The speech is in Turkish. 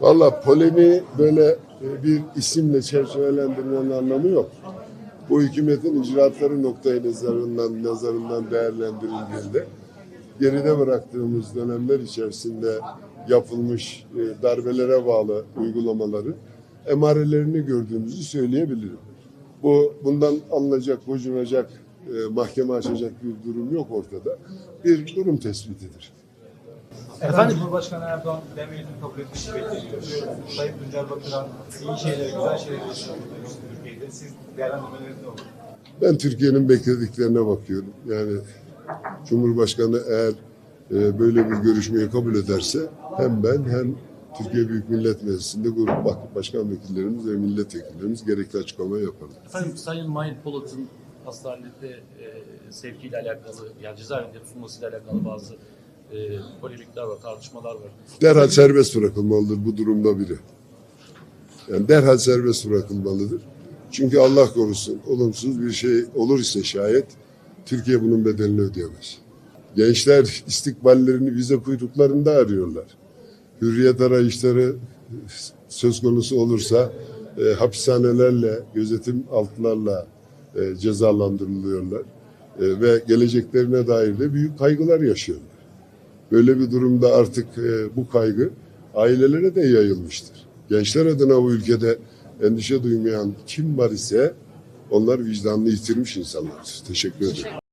Valla polemi böyle e, bir isimle çerçevelendirmenin anlamı yok. Bu hükümetin icraatları noktayı nazarından, nazarından değerlendirildiğinde geride bıraktığımız dönemler içerisinde yapılmış e, darbelere bağlı uygulamaları emarelerini gördüğümüzü söyleyebilirim. Bu bundan alınacak, gocunacak, e, mahkeme açacak bir durum yok ortada. Bir durum tespitidir. Efendim Cumhurbaşkanı Erdoğan demeyi kabul etmesi bekleniyor. Sayın Tuncer Bakıran iyi şeyleri, güzel şeyleri düşünmüştü Türkiye'de. Siz değerlendirmeleriniz ne olur? Ben Türkiye'nin beklediklerine bakıyorum. Yani Cumhurbaşkanı eğer e, böyle bir görüşmeyi kabul ederse hem ben hem Türkiye Büyük Millet Meclisi'nde grup bak- başkan vekillerimiz ve milletvekillerimiz gerekli açıklama yaparlar. Efendim Sayın Mahir Polat'ın hastanede e, sevkiyle alakalı, yani cezaevinde tutulmasıyla alakalı bazı e, polemikler var, tartışmalar var. Derhal serbest bırakılmalıdır bu durumda biri. Yani derhal serbest bırakılmalıdır. Çünkü Allah korusun olumsuz bir şey olur ise şayet Türkiye bunun bedelini ödeyemez. Gençler istikballerini vize kuyruklarında arıyorlar. Hürriyet arayışları söz konusu olursa e, hapishanelerle, gözetim altlarla e, cezalandırılıyorlar. E, ve geleceklerine dair de büyük kaygılar yaşıyorlar. Böyle bir durumda artık e, bu kaygı ailelere de yayılmıştır. Gençler adına bu ülkede endişe duymayan kim var ise onlar vicdanını yitirmiş insanlardır. Teşekkür ederim.